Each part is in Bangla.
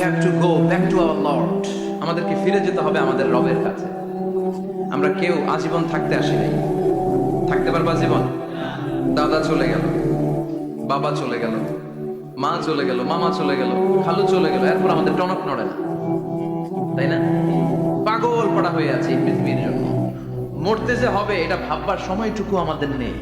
Have to go back to our lord আমাদেরকে ফিরে যেতে হবে আমাদের রবের কাছে। আমরা কেউ আজীবন থাকতে আসি নাই থাকতে পারব জীবন? দাদা চলে গেল, বাবা চলে গেল, মা চলে গেল, মামা চলে গেল, খালু চলে গেল, এরপর আমাদের টনক নড়ে না। তাই না? পাগল পড়া হয়ে আছে এই পৃথিবীর জন্য। মরতে যে হবে, এটা ভাববার সময়টুকু আমাদের নেই।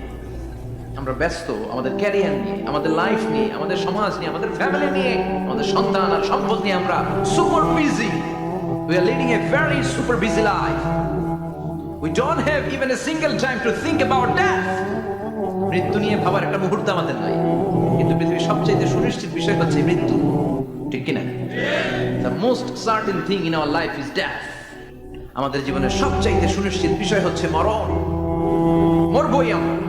আমরা ব্যস্ত, আমাদের ক্যারিয়ার নিয়ে, আমাদের লাইফ নিয়ে, আমাদের সমাজ নিয়ে, আমাদের ফ্যামিলি নিয়ে, আমাদের সন্তান আর সম্পদ নিয়ে আমরা super busy we are leading a very super busy life we don't have even a single time to think about death মৃত্যু নিয়ে ভাবার একটা মুহূর্ত আমাদের নাই। কিন্তু পৃথিবীর সবচেয়ে সুনিশ্চিত বিষয় হচ্ছে মৃত্যু। ঠিক কিনা? The most certain thing in our life is death আমাদের জীবনের সবচাইতে সুনিশ্চিত বিষয় হচ্ছে মরণ। মরবই আমরা।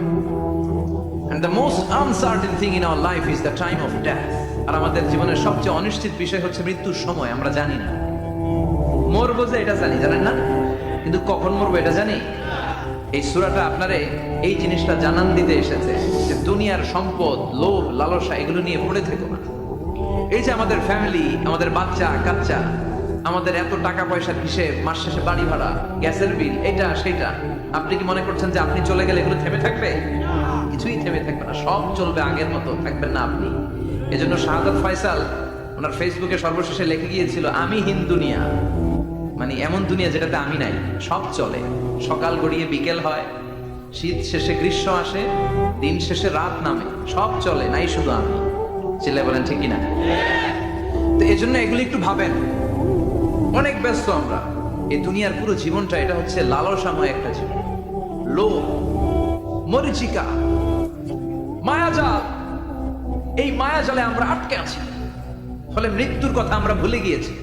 And the most uncertain thing in our life is the time of death. আর আমাদের জীবনের সবচেয়ে অনিশ্চিত বিষয় হচ্ছে মৃত্যুর সময়, আমরা জানি না। মরবো যে এটা জানি, জানেন না? কিন্তু কখন মরবো এটা জানি? এই সুরাটা আপনারে এই জিনিসটা জানান দিতে এসেছে যে দুনিয়ার সম্পদ, লোভ, লালসা এগুলো নিয়ে পড়ে থেকো না। এই যে আমাদের ফ্যামিলি আমাদের বাচ্চা, কাচ্চা, আমাদের এত টাকা পয়সার হিসেব, মাস শেষে বাড়ি ভাড়া, গ্যাসের বিল এটা, সেটা, আপনি কি মনে করছেন যে আপনি চলে গেলে এগুলো থেমে থাকবে? কিছুই থেমে থাকবে না, সব চলবে আগের মতো, থাকবেন না আপনি। এজন্য শাহাদাত ফয়সাল ওনার ফেসবুকে সর্বশেষে লেখে গিয়েছিল, আমি হিন দুনিয়া। মানে এমন দুনিয়া যেটাতে আমি নাই, সব চলে। সকাল গড়িয়ে বিকেল হয়, শীত শেষে গ্রীষ্ম আসে, দিন শেষে রাত নামে, সব চলে, নাই শুধু আমি। চিল্লাই বলেন, ঠিক কিনা? তো এই জন্য এগুলি একটু ভাবেন। অনেক ব্যস্ত আমরা। এই দুনিয়ার পুরো জীবনটা, এটা হচ্ছে লালসাময় একটা জীবন। লোভ, মরিচিকা মায়াজাল। এই মায়াজালে আমরা আটকে আছি। ফলে মৃত্যুর কথা আমরা ভুলে গিয়েছি।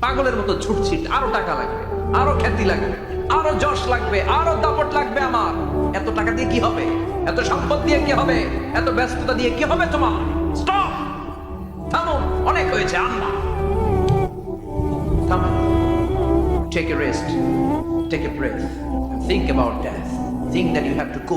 পাগলের মতো ছুটছি। আরও টাকা লাগবে, আরও খ্যাতি লাগবে, আরও যশ লাগবে, আরও দাপট লাগবে আমার। এত টাকা দিয়ে কি হবে? এত সম্পদ দিয়ে কি হবে? এত ব্যস্ততা দিয়ে কি হবে তোমার? স্টপ! থামো, অনেক হয়েছে আন্না থামো। A rest, take a breath and think about death, think that you have to go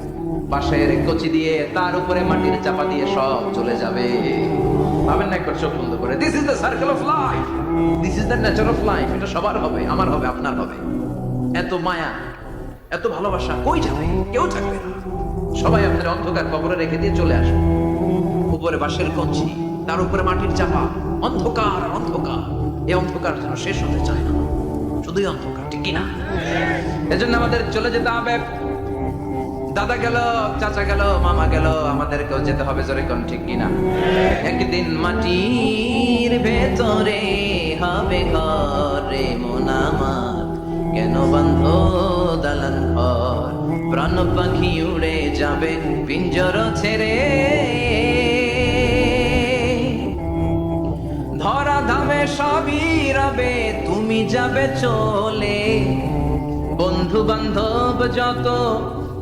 পাশের কচি দিয়ে তার উপরে মাটির চাপা দিয়ে সব চলে যাবে। ভাবেন না, একবার চোখ বন্ধ করে। This is the circle of life this is the nature of life এটা সবার হবে, আমার হবে, আপনার হবে। এত মায়া, এত ভালোবাসা কই যাবে? কেউ থাকবে না। সবাই আপনার অন্ধকার কবরে রেখে দিয়ে চলে আসবে। উপরে বাঁশের কঞ্চি, তার উপরে মাটির চাপা। অন্ধকার অন্ধকার। এই অন্ধকার যেন শেষ হতে চায় না। শুধুই অন্ধকার, ঠিক কিনা এজন্য আমাদের চলে যেতে হবে। দাদা গেল, চাচা গেল, মামা গেল, আমাদেরকেও যেতে হবে জোরে কোন ঠিক কিনা? একদিন মাটির ভেতরে হবে ঘরে মন আমার। কেন বন্ধ দালান ঘর? প্রাণ পাখি উড়ে যাবে পিঞ্জর ছেড়ে। ধরা ধামে সবই রবে, তুমি যাবে চলে। বন্ধু বান্ধব যত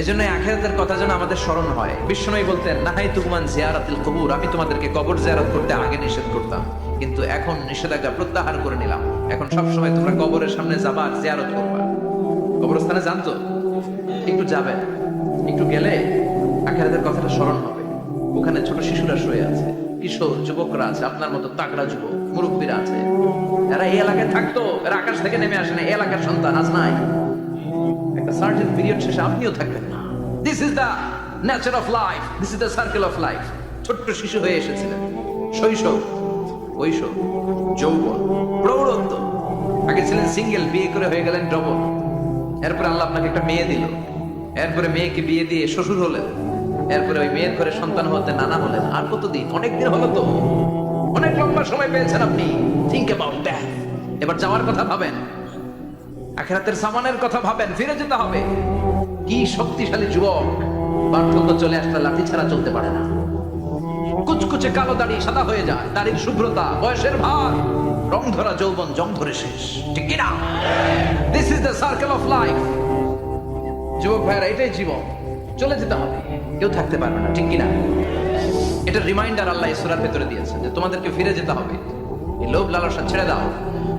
এজন্য আখেরাতের কথা যেন আমাদের স্মরণ হয়। বলতেন নাহাই জিয়ারাতিল কবুর। আমি তোমাদেরকে কবর জিয়ারত করতে আগে নিষেধ করতাম, কিন্তু এখন নিষেধাজ্ঞা প্রত্যাহার করে নিলাম। এখন তোমরা কবরের সামনে জিয়ারত করবা। কবরস্থানে একটু একটু গেলে আখেরাতের কথাটা স্মরণ হবে। ওখানে ছোট শিশুরা শুয়ে আছে। কিশোর, যুবকরা আছে, আপনার মতো তাকড়া যুবক, মুরব্বীরা আছে। এরা এই এলাকায় থাকতো, এরা আকাশ থেকে নেমে আসে না এলাকার সন্তান আজ নাই। সার্টেন পিরিয়ড শেষে আপনিও থাকবেন না। This is the nature of life this is the circle of life ছোট্ট শিশু হয়ে এসেছিলেন। শৈশব কৈশোর যৌবন, প্রৌঢ়ত্ব। আগে ছিলেন সিঙ্গেল বিয়ে করে হয়ে গেলেন ডবল এরপরে আল্লাহ আপনাকে একটা মেয়ে দিল। এরপরে মেয়েকে বিয়ে দিয়ে শ্বশুর হলেন। এরপরে ওই মেয়ের ঘরে সন্তান হতে নানা হলেন। আর কতদিন? অনেক দিন হলো তো। অনেক লম্বা সময় পেয়েছেন আপনি। থিঙ্ক অ্যাবাউট দ্যাট এবার যাওয়ার কথা ভাবেন। আখেরাতের সামানের কথা ভাবেন, ফিরে যেতে হবে। কি শক্তিশালী যুবক, বার্ধক্য চলে আসলে লাঠি ছাড়া চলতে পারে না। কুচকুচে কালো দাড়ি সাদা হয়ে যায়, দাড়ির শুভ্রতা, বয়সের ভার, রং ধরা যৌবন, জং ধরে শেষ। ঠিক কিনা? This is the circle of life যুবক ভাইরা এটাই জীবন। চলে যেতে হবে। কেউ থাকতে পারবে না, ঠিক কিনা? এটা রিমাইন্ডার আল্লাহ ইসুরার ভেতরে দিয়েছেন যে তোমাদেরকে ফিরে যেতে হবে। এই লোভ লালসা ছেড়ে দাও।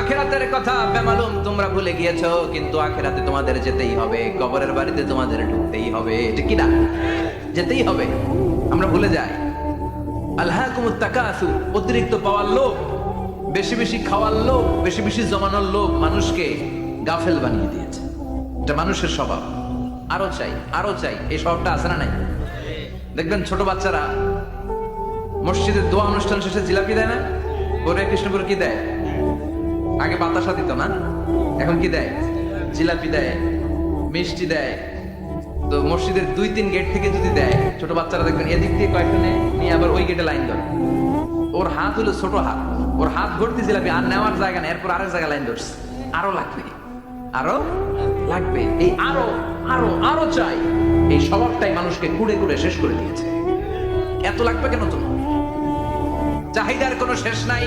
আখেরাতের কথা বেমালুম, তোমরা ভুলে গিয়েছো, কিন্তু আখেরাতে তোমাদের যেতেই হবে, কবরের বাড়িতে তোমাদের ঢুকতেই হবে, ঠিক কিনা? যেতেই হবে, আমরা ভুলে যাই। আল্লাহ তাকাসু, অতিরিক্ত পাওয়ার লোভ, বেশি বেশি খাওয়ার লোভ, বেশি বেশি জমানোর লোভ মানুষকে গাফেল বানিয়ে দিয়েছে। এটা মানুষের স্বভাব। আরও চাই আরও চাই, এই স্বভাবটা আছে না নাই? দেখবেন ছোট বাচ্চারা মসজিদের দোয়া অনুষ্ঠান শেষে জিলাপি দেয় না? করে কৃষ্ণপুর কি দেয়? আগে বাতাসা দিত না? এখন কি দেয়? জিলাপি দেয়, মিষ্টি দেয়। তো মসজিদের দুই তিন গেট থেকে যদি দেয়, ছোট বাচ্চারা দেখবেন, এদিক দিয়ে কয়েকটা নেয় নিয়ে আবার ওই গেটে লাইন ধরে। ওর হাত হলো ছোট হাত। ওর হাত ভর্তি জিলাপি আর নেওয়ার জায়গা নেই, এরপর আরেক জায়গায় লাইন ধরছে। আরও লাগবে। আরও লাগবে। এই আরও আরও আরও চাই। এই স্বভাবটাই মানুষকে কুড়ে কুড়ে শেষ করে দিয়েছে। এত লাগবে কেন তোমার? চাহিদার কোনো শেষ নাই।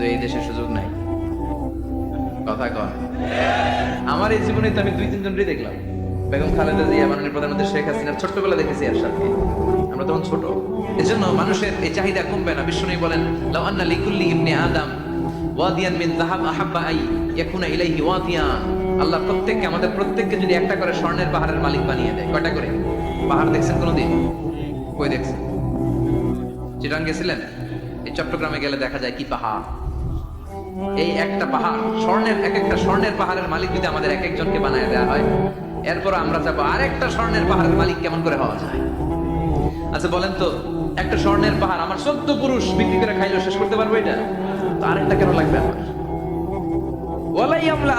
কিন্তু এই দেশে সুযোগ নাই। কথা কন। আমার এই জীবনে তো আমি দুই তিনজনই দেখলাম। বেগম খালেদা জিয়া মাননীয় প্রধানমন্ত্রী শেখ হাসিনার ছোট্টবেলা দেখেছি এর সাথে। আমরা তখন ছোট। এজন্য মানুষের এই চাহিদা কমবে না। বিষ্ণু বলেন লাউ আন্না লিকুল্লি ইবনে আদম ওয়াদিয়ান মিন যাহাব আহাব্বা আই ইয়াকুনা ইলাইহি ওয়াদিয়ান আল্লাহ প্রত্যেককে আমাদের প্রত্যেককে যদি একটা করে স্বর্ণের পাহাড়ের মালিক বানিয়ে দেয়। কয়টা করে? পাহাড় দেখছেন কোনোদিন? কই দেখছেন? চিটাং গেছিলেন এই চট্টগ্রামে গেলে দেখা যায় কি পাহাড়? এই একটা পাহাড়, স্বর্ণের এক একটা স্বর্ণের পাহাড়ের মালিক যদি আমাদের এক একজনকে বানায় দেওয়া হয়, এরপর আমরা যাব আরেকটা স্বর্ণের পাহাড়ের মালিক কেমন করে হওয়া যায়? আচ্ছা বলেন তো, একটা স্বর্ণের পাহাড় আমার চোদ্দ পুরুষ বিক্রি করে খাইলেও শেষ করতে পারব এটা? তো আরেকটা কেন লাগবে আমার? ওয়ালাই আমলা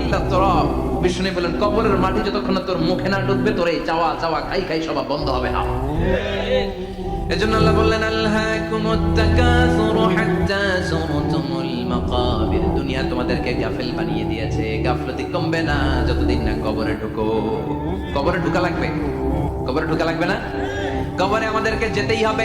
ইল্লা তুরাব বিষ্ণু বলেন, কবরের মাটি যতক্ষণ তোর মুখে না ঢুকবে, তোর এই চাওয়া চাওয়া খাই খাই সব বন্ধ হবে না এজন্য আল্লাহ বললেন আল্লাহকুমুত তাকাসুরু হাত্তা যুরতুমুল মাকাবির দুনিয়া তোমাদেরকে গাফেল বানিয়ে দিয়েছে। গাফলতি কমবে না, যতদিন না কবরে ঢুকো। কবরে ঢুকা লাগবে? কবরে ঢুকা লাগবে না? কবরে আমাদেরকে যেতেই হবে।